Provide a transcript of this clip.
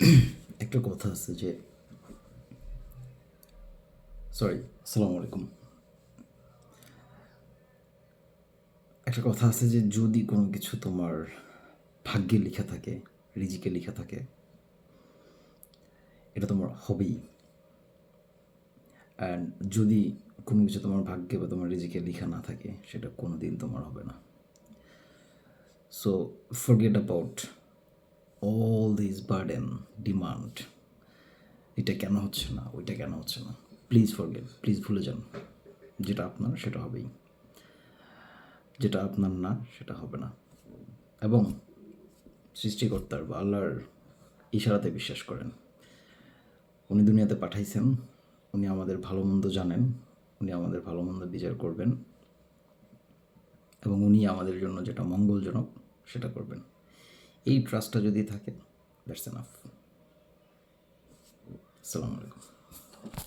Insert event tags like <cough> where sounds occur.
<clears throat> একটা কথা আছে যে সরি আসসালামু আলাইকুম। একটা কথা আছে যে, যদি কোনো কিছু তোমার ভাগ্যে লেখা থাকে, রিজিকে লেখা থাকে, এটা তোমার হবেই। অ্যান্ড যদি কোনো কিছু তোমার ভাগ্যে বা তোমার রিজিকে লেখা না থাকে, সেটা কোনো দিন তোমার হবে না। So forget about all this burden demand এটা কেন হচ্ছে না? ওইটা কেন হচ্ছে না? প্লিজ ফরগেট প্লিজ ভুলে যান। যেটা আপনার, সেটা হবেই। যেটা আপনার না, সেটা হবে না। এবং সৃষ্টিকর্তার বা আল্লাহর ইশারাতে বিশ্বাস করেন। উনি দুনিয়াতে পাঠাইছেন। উনি আমাদের ভালো মন্দ জানেন। উনি আমাদের ভালো মন্দ বিচার করবেন। এবং উনি আমাদের জন্য যেটা মঙ্গলজনক, সেটা করবেন। এই ট্রাস্টটা যদি থাকে দ্যাটস এনাফ আসসালামু আলাইকুম